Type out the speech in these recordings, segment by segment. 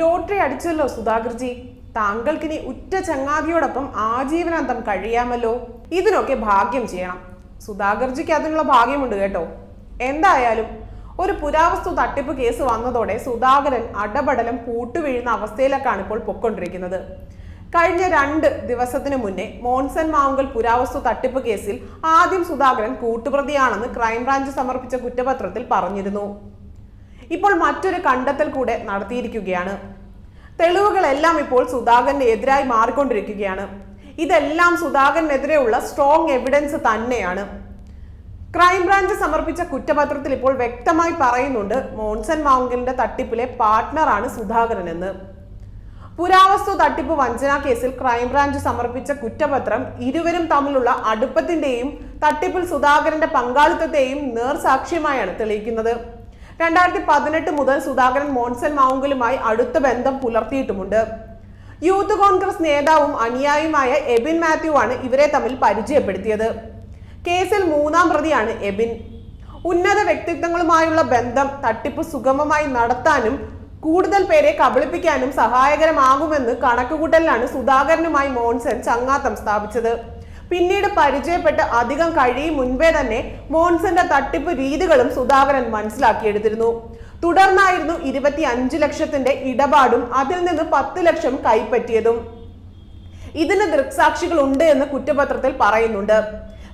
Lottery അടിച്ചല്ലോ Sudhakarji. താങ്കൾക്കിനി ഉറ്റ ചങ്ങാതിയോടൊപ്പം ആജീവനാന്തം കഴിയാമല്ലോ. ഇതിനൊക്കെ ഭാഗ്യം ചെയ്യണം. സുധാകർജിക്ക് അതിനുള്ള ഭാഗ്യമുണ്ട് കേട്ടോ. എന്തായാലും ഒരു പുരാവസ്തു തട്ടിപ്പ് കേസ് വന്നതോടെ സുധാകരൻ അടപടലം പൂട്ടുവീഴുന്ന അവസ്ഥയിലേക്കാണ് ഇപ്പോൾ പൊക്കൊണ്ടിരിക്കുന്നത് കഴിഞ്ഞ രണ്ട് ദിവസത്തിന് മുന്നേ മോൺസൺ മാവുങ്കൽ പുരാവസ്തു തട്ടിപ്പ് കേസിൽ ആദ്യം സുധാകരൻ കൂട്ടുപ്രതിയാണെന്ന് ക്രൈംബ്രാഞ്ച് സമർപ്പിച്ച കുറ്റപത്രത്തിൽ പറഞ്ഞിരുന്നു. ഇപ്പോൾ മറ്റൊരു കണ്ടെത്തൽ കൂടെ നടത്തിയിരിക്കുകയാണ്. തെളിവുകളെല്ലാം ഇപ്പോൾ സുധാകരന് എതിരായി മാറിക്കൊണ്ടിരിക്കുകയാണ്. ഇതെല്ലാം സുധാകരനെതിരെയുള്ള സ്ട്രോങ് എവിഡൻസ് തന്നെയാണ്. ക്രൈംബ്രാഞ്ച് സമർപ്പിച്ച കുറ്റപത്രത്തിൽ ഇപ്പോൾ വ്യക്തമായി പറയുന്നുണ്ട് മോൺസൺ മാവുങ്കലിന്റെ തട്ടിപ്പിലെ പാർട്ട്ണറാണ് സുധാകരൻ എന്ന് പുരാവസ്തു തട്ടിപ്പ് വഞ്ചന കേസിൽ ക്രൈംബ്രാഞ്ച് സമർപ്പിച്ച കുറ്റപത്രം ഇരുവരും തമ്മിലുള്ള അടുപ്പത്തിന്റെയും തട്ടിപ്പിൽ സുധാകരന്റെ പങ്കാളിത്തത്തെയും നേർസാക്ഷ്യമായാണ് തെളിയിക്കുന്നത്. രണ്ടായിരത്തി പതിനെട്ട് മുതൽ സുധാകരൻ മോൺസൺ മാവുങ്കലുമായി അടുത്ത ബന്ധം പുലർത്തിയിട്ടുമുണ്ട്. യൂത്ത് കോൺഗ്രസ് നേതാവും അനുയായിയുമായ എബിൻ മാത്യു ആണ് ഇവരെ തമ്മിൽ പരിചയപ്പെടുത്തിയത്. കേസിൽ മൂന്നാം പ്രതിയാണ് എബിൻ. ഉന്നത വ്യക്തിത്വങ്ങളുമായുള്ള ബന്ധം തട്ടിപ്പ് സുഗമമായി നടത്താനും കൂടുതൽ പേരെ കബളിപ്പിക്കാനും സഹായകരമാകുമെന്ന് കണക്കുകൂട്ടലിലാണ് സുധാകരനുമായി മോൺസൺ ചങ്ങാത്തം സ്ഥാപിച്ചത്. പിന്നീട് പരിചയപ്പെട്ട് അധികം കഴിയും മുൻപേ തന്നെ മോൺസന്റെ തട്ടിപ്പ് രീതികളും സുധാകരൻ മനസ്സിലാക്കിയെടുത്തിരുന്നു. തുടർന്നായിരുന്നു ഇരുപത്തി അഞ്ച് ലക്ഷത്തിന്റെ ഇടപാടും അതിൽ നിന്ന് പത്ത് ലക്ഷം കൈപ്പറ്റിയതും. ഇതിന് ദൃക്സാക്ഷികൾ ഉണ്ട് എന്ന് കുറ്റപത്രത്തിൽ പറയുന്നുണ്ട്.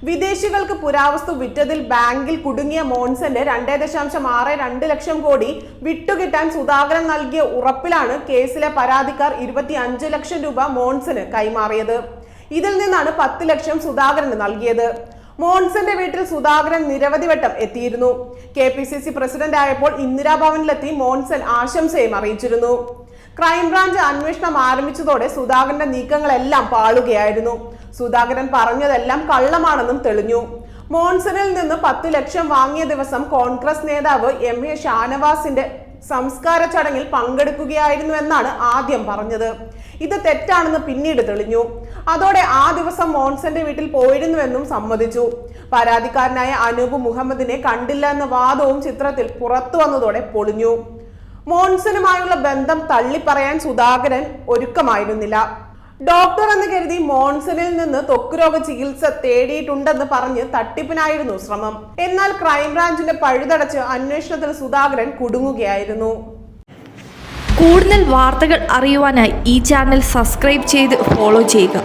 വിദേശികൾക്ക് പുരാവസ്തു വിറ്റതിൽ ബാങ്കിൽ കുടുങ്ങിയ മോൺസന്റെ രണ്ടേ ദശാംശം ആറ് രണ്ട് ലക്ഷം കോടി വിട്ടുകിട്ടാൻ സുധാകരൻ നൽകിയ ഉറപ്പിലാണ് കേസിലെ പരാതിക്കാർ ഇരുപത്തി അഞ്ച് ലക്ഷം രൂപ മോൺസന് കൈമാറിയത്. ഇതിൽ നിന്നാണ് പത്ത് ലക്ഷം സുധാകരന് നൽകിയത്. മോൺസന്റെ വീട്ടിൽ സുധാകരൻ നിരവധി വട്ടം എത്തിയിരുന്നു. K P C C president ആയപ്പോൾ ഇന്ദിരാഭവനിലെത്തി മോൺസൺ ആശംസയും അറിയിച്ചിരുന്നു. ക്രൈംബ്രാഞ്ച് അന്വേഷണം ആരംഭിച്ചതോടെ സുധാകരന്റെ നീക്കങ്ങളെല്ലാം പാളുകയായിരുന്നു. സുധാകരൻ പറഞ്ഞതെല്ലാം കള്ളമാണെന്നും തെളിഞ്ഞു. മോൺസനിൽ നിന്ന് പത്ത് ലക്ഷം വാങ്ങിയ ദിവസം കോൺഗ്രസ് നേതാവ് എം എ ഷാനവാസിന്റെ സംസ്കാര ചടങ്ങിൽ പങ്കെടുക്കുകയായിരുന്നു എന്നാണ് ആദ്യം പറഞ്ഞത്. ഇത് തെറ്റാണെന്ന് പിന്നീട് തെളിഞ്ഞു. അതോടെ ആ ദിവസം മോൺസന്റെ വീട്ടിൽ പോയിരുന്നുവെന്നും സമ്മതിച്ചു. പരാതിക്കാരനായ അനൂപ് മുഹമ്മദിനെ കണ്ടില്ല എന്ന വാദവും ചിത്രത്തിൽ പുറത്തു വന്നതോടെ പൊളിഞ്ഞു. മോൺസനുമായുള്ള ബന്ധം തള്ളിപ്പറയാൻ സുധാകരൻ ഒരുക്കമായിരുന്നില്ല. ഡോക്ടർ എന്ന് കരുതി മോൺസണിൽ നിന്ന് ത്വക്കുരോഗ ചികിത്സ തേടിയിട്ടുണ്ടെന്ന് പറഞ്ഞ് തട്ടിപ്പിനായിരുന്നു ശ്രമം. എന്നാൽ ക്രൈംബ്രാഞ്ചിന്റെ പഴുതടച്ച് അന്വേഷണത്തിൽ സുധാകരൻ കുടുങ്ങുകയായിരുന്നു. കൂടുതൽ വാർത്തകൾ അറിയുവാനായി ഈ ചാനൽ സബ്സ്ക്രൈബ് ചെയ്ത് ഫോളോ ചെയ്യുക.